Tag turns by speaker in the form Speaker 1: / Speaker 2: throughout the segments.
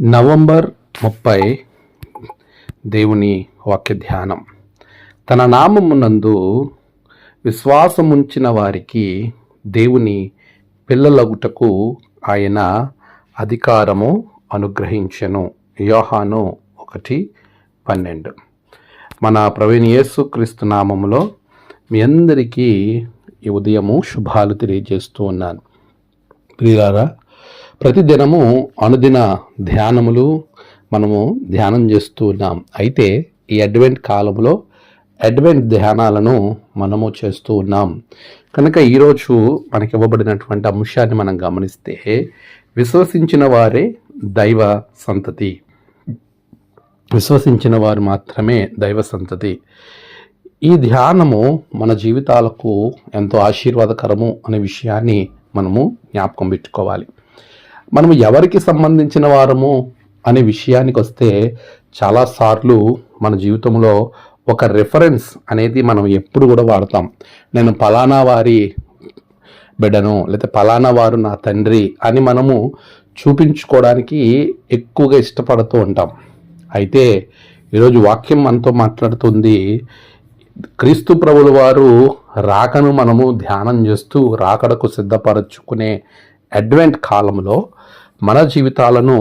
Speaker 1: November ముప్పై దేవుని వాక్య ధ్యానం. తన నామమునందు విశ్వాసముంచిన వారికి దేవుని పిల్లలగుటకు ఆయన అధికారము అనుగ్రహించెను. యోహాను ఒకటి పన్నెండు. మన ప్రవీణ్ యేసు క్రీస్తు నామములో మీ అందరికీ ఈ ఉదయము శుభాలు తెలియజేస్తూ ఉన్నాను. ప్రియులారా ప్రతిదినము అనుదిన ధ్యానములు మనము ధ్యానం చేస్తూ ఉన్నాం. అయితే ఈ అడ్వెంట్ కాలంలో అడ్వెంట్ ధ్యానాలను మనము చేస్తూ ఉన్నాం. కనుక ఈరోజు మనకి ఇవ్వబడినటువంటి అంశాన్ని మనం గమనిస్తే విశ్వసించిన వారే దైవ సంతతి. విశ్వసించిన వారు మాత్రమే దైవ సంతతి. ఈ ధ్యానము మన జీవితాలకు ఎంతో ఆశీర్వాదకరము అనే విషయాన్ని మనము జ్ఞాపకం పెట్టుకోవాలి. మనము ఎవరికి సంబంధించిన వారము అనే విషయానికి వస్తే చాలాసార్లు మన జీవితంలో ఒక రెఫరెన్స్ అనేది మనం ఎప్పుడు కూడా వాడతాం. నేను పలానా వారి బిడ్డను లేకపోతే పలానా వారు నా తండ్రి అని మనము చూపించుకోవడానికి ఎక్కువగా ఇష్టపడుతూ ఉంటాం. అయితే ఈరోజు వాక్యం మనతో మాట్లాడుతుంది క్రీస్తు ప్రభుల వారు రాకను మనము ధ్యానం చేస్తూ రాకడకు సిద్ధపరచుకునే అడ్వెంట్ కాలంలో మన జీవితాలను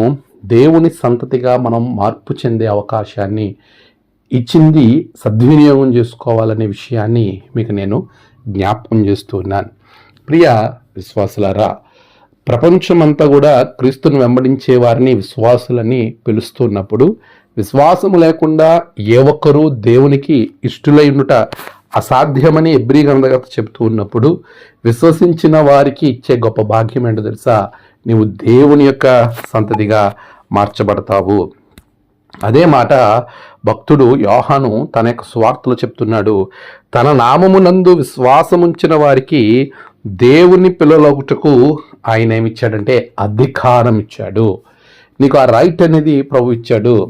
Speaker 1: దేవుని సంతతిగా మనం మార్పు చెందే అవకాశాన్ని ఇచ్చింది సద్వినియోగం చేసుకోవాలనే విషయాన్ని మీకు నేను జ్ఞాపకం చేస్తున్నాను ప్రియ విశ్వాసులారా ప్రపంచమంతా కూడా క్రీస్తును వెంబడించే వారిని విశ్వాసులని పిలుస్తున్నప్పుడు విశ్వాసము లేకుండా ఏ ఒక్కరూ దేవునికి ఇష్టులై ఉండుట అసాధ్యమని ఎబ్రి చెప్తూ ఉన్నప్పుడు విశ్వసించిన వారికి ఇచ్చే గొప్ప భాగ్యం ఏంటో తెలుసా? నీవు దేవుని యొక్క సంతతిగా మార్చబడతావు. అదే మాట భక్తుడు యోహాను తన యొక్క స్వార్థలో చెప్తున్నాడు. తన నామమునందు విశ్వాసముంచిన వారికి దేవుని పిల్లలొకటకు ఆయన ఏమిచ్చాడంటే అధికారం ఇచ్చాడు నీకు ఆ రైట్ అనేది ప్రభు ఇచ్చాడు.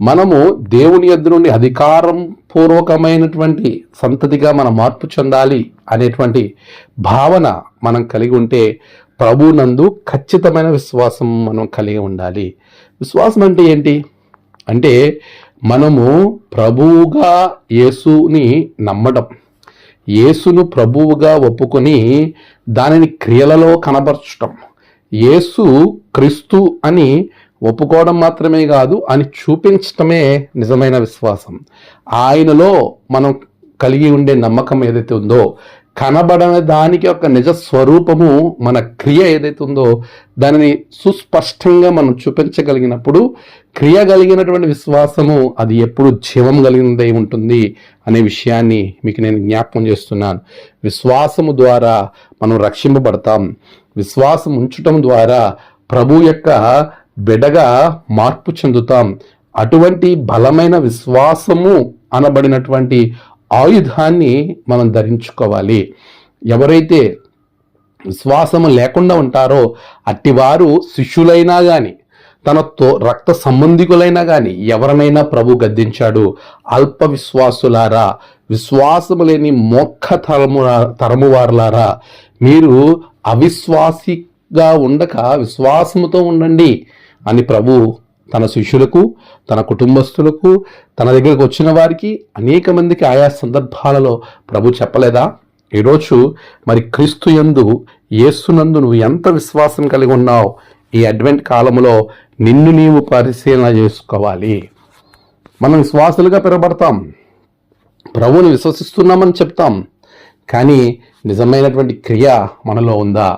Speaker 1: మనము దేవుని యొద్ద నుండి అధికారం పూర్వకమైనటువంటి సంతతిగా మనం మార్పు చెందాలి అనేటువంటి భావన మనం కలిగి ఉంటే ప్రభునందు ఖచ్చితమైన విశ్వాసం మనం కలిగి ఉండాలి. విశ్వాసం అంటే ఏంటి? అంటే మనము ప్రభువుగా యేసుని నమ్మడం యేసును ప్రభువుగా ఒప్పుకొని దానిని క్రియలలో కనబరచటం యేసు క్రీస్తు అని ఒప్పుకోవడం మాత్రమే కాదు అని చూపించటమే నిజమైన విశ్వాసం. ఆయనలో మనం కలిగి ఉండే నమ్మకం ఏదైతే ఉందో కనబడని దానికి ఒక నిజ స్వరూపము మన క్రియ ఏదైతే ఉందో దానిని సుస్పష్టంగా మనం చూపించగలిగినప్పుడు క్రియ కలిగినటువంటి విశ్వాసము అది ఎప్పుడు జీవం కలిగినదై ఉంటుంది అనే విషయాన్ని మీకు నేను జ్ఞాపకం చేస్తున్నాను. విశ్వాసము ద్వారా మనం రక్షింపబడతాం. విశ్వాసం ఉంచటం ద్వారా ప్రభు యొక్క బిడగా మార్పు చెందుతాం. అటువంటి బలమైన విశ్వాసము అనబడినటువంటి ఆయుధాన్ని మనం ధరించుకోవాలి. ఎవరైతే విశ్వాసము లేకుండా ఉంటారో అట్టివారు శిష్యులైనా కానీ తనతో రక్త సంబంధికులైనా కానీ ఎవరినైనా ప్రభు గద్దించాడు. అల్ప విశ్వాసులారా విశ్వాసము లేని మొక్క తరము తరమువారులారా మీరు అవిశ్వాసిగా ఉండక విశ్వాసముతో ఉండండి. అని ప్రభు తన శిష్యులకు తన కుటుంబస్తులకు తన దగ్గరకు వచ్చిన వారికి అనేక మందికి ఆయా సందర్భాలలో ప్రభు చెప్పలేదా? ఈరోజు మరి క్రీస్తు యందు యేసునందు నువ్వు ఎంత విశ్వాసం కలిగి ఉన్నావు? ఈ అడ్వెంట్ కాలంలో నిన్ను నీవు పరిశీలన చేసుకోవాలి. మనం విశ్వాసులుగా పెరగబడతాం ప్రభువుని విశ్వసిస్తున్నామని చెప్తాం. కానీ నిజమైనటువంటి క్రియ మనలో ఉందా?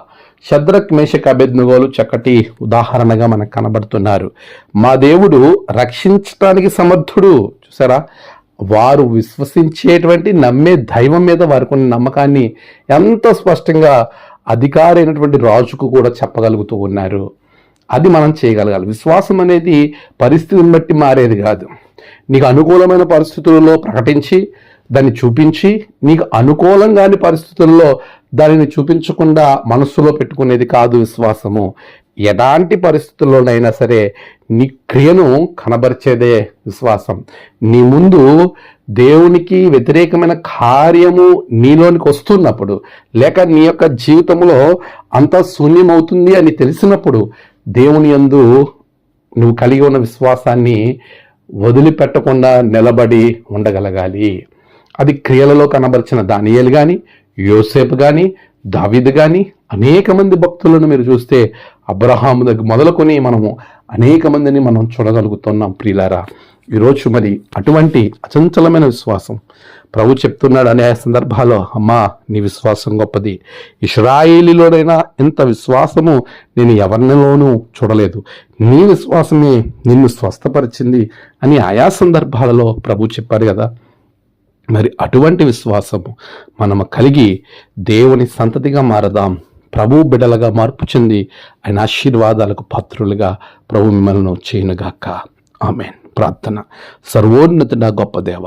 Speaker 1: శద్రక్ మేషక్ అభెజ్ఞగోలు చక్కటి ఉదాహరణగా మనకు కనబడుతున్నారు. మా దేవుడు రక్షించటానికి సమర్థుడు. చూసారా? వారు విశ్వసించేటువంటి నమ్మే దైవం మీద వారికి ఉన్న నమ్మకాన్ని ఎంత స్పష్టంగా అధికారి అయినటువంటి రాజుకు కూడా చెప్పగలుగుతూ ఉన్నారు. అది మనం చేయగలగాలి. విశ్వాసం అనేది పరిస్థితిని బట్టి మారేది కాదు. నీకు అనుకూలమైన పరిస్థితులలో ప్రకటించి దాన్ని చూపించి నీకు అనుకూలం కాని పరిస్థితుల్లో దానిని చూపించకుండా మనస్సులో పెట్టుకునేది కాదు విశ్వాసము. ఎలాంటి పరిస్థితుల్లోనైనా సరే నీ క్రియను కనబరిచేదే విశ్వాసం. నీ ముందు దేవునికి వ్యతిరేకమైన కార్యము నీలోనికి వస్తున్నప్పుడు లేక నీ యొక్క జీవితంలో అంత శూన్యమవుతుంది అని తెలిసినప్పుడు దేవుని యందు నువ్వు కలిగి ఉన్న విశ్వాసాన్ని వదిలిపెట్టకుండా నిలబడి ఉండగలగాలి. అది క్రియలలో కనబరిచిన దానియేలు కానీ యోసేపు కానీ దావిద్ కానీ అనేక మంది భక్తులను మీరు చూస్తే అబ్రహాము దగ్గర మొదలుకొని మనము అనేక మందిని మనం చూడగలుగుతున్నాం ప్రియులారా. ఈరోజు మరి అటువంటి అచంచలమైన విశ్వాసం. ప్రభు చెప్తున్నాడు అనే సందర్భాల్లో అమ్మా నీ విశ్వాసం గొప్పది. ఇస్రాయేలీలోనైనా ఇంత విశ్వాసము నేను ఎవరినిలోనూ చూడలేదు. నీ విశ్వాసమే నిన్ను స్వస్థపరిచింది అని ఆయా సందర్భాలలో ప్రభు చెప్పారు కదా. మరి అటువంటి విశ్వాసము మనము కలిగి దేవుని సంతతిగా మారదాం ప్రభు బిడలుగా మార్పు చెంది ఆయన ఆశీర్వాదాలకు పాత్రులుగా ప్రభు మిమ్మల్ని చేయనుగాక. ఆమెన్. ప్రార్థన. సర్వోన్నతుడ గొప్ప దేవ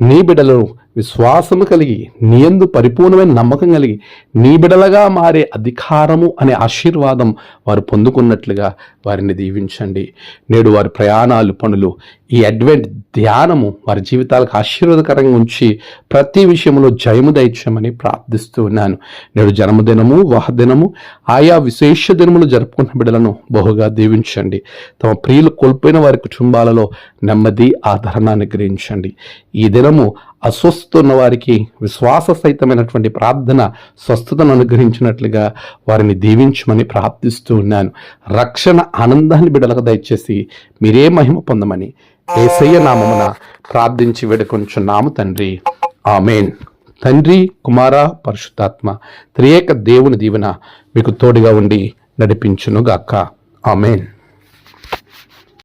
Speaker 1: నీ బిడలను విశ్వాసము కలిగి నీ యందు పరిపూర్ణమైన నమ్మకం కలిగి నీ బిడలగా మారే అధికారము అనే ఆశీర్వాదం వారు పొందుకున్నట్లుగా వారిని దీవించండి. నేడు వారి ప్రయాణాలు పనులు ఈ అడ్వెంట్ ధ్యానము వారి జీవితాలకు ఆశీర్వాదకరంగా ఉంచి ప్రతి విషయంలో జయము దైత్యమని ప్రార్థిస్తూ ఉన్నాను. నేడు జన్మదినము వాహదినము ఆయా విశేష దినములు జరుపుకున్న బిడ్డలను బహుగా దీవించండి. తమ ప్రియులు కోల్పోయిన వారి కుటుంబాలలో నెమ్మది ఆదరణ అనుగ్రహించండి. ఈ దినము అస్వస్థున్న వారికి విశ్వాస సహితమైనటువంటి ప్రార్థన స్వస్థతను అనుగ్రహించినట్లుగా వారిని దీవించమని ప్రార్థిస్తూ ఉన్నాను. రక్షణ ఆనందాన్ని బిడలకు దయచేసి మీరే మహిమ పొందమని ఏసయ్య నామమున ప్రార్థించి వేడుకొంచున్నాము తండ్రి. ఆమెన్. తండ్రి కుమార పరిశుద్ధాత్మ త్రియేక దేవుని దీవెన మీకు తోడుగా ఉండి నడిపించునుగాక. ఆమెన్.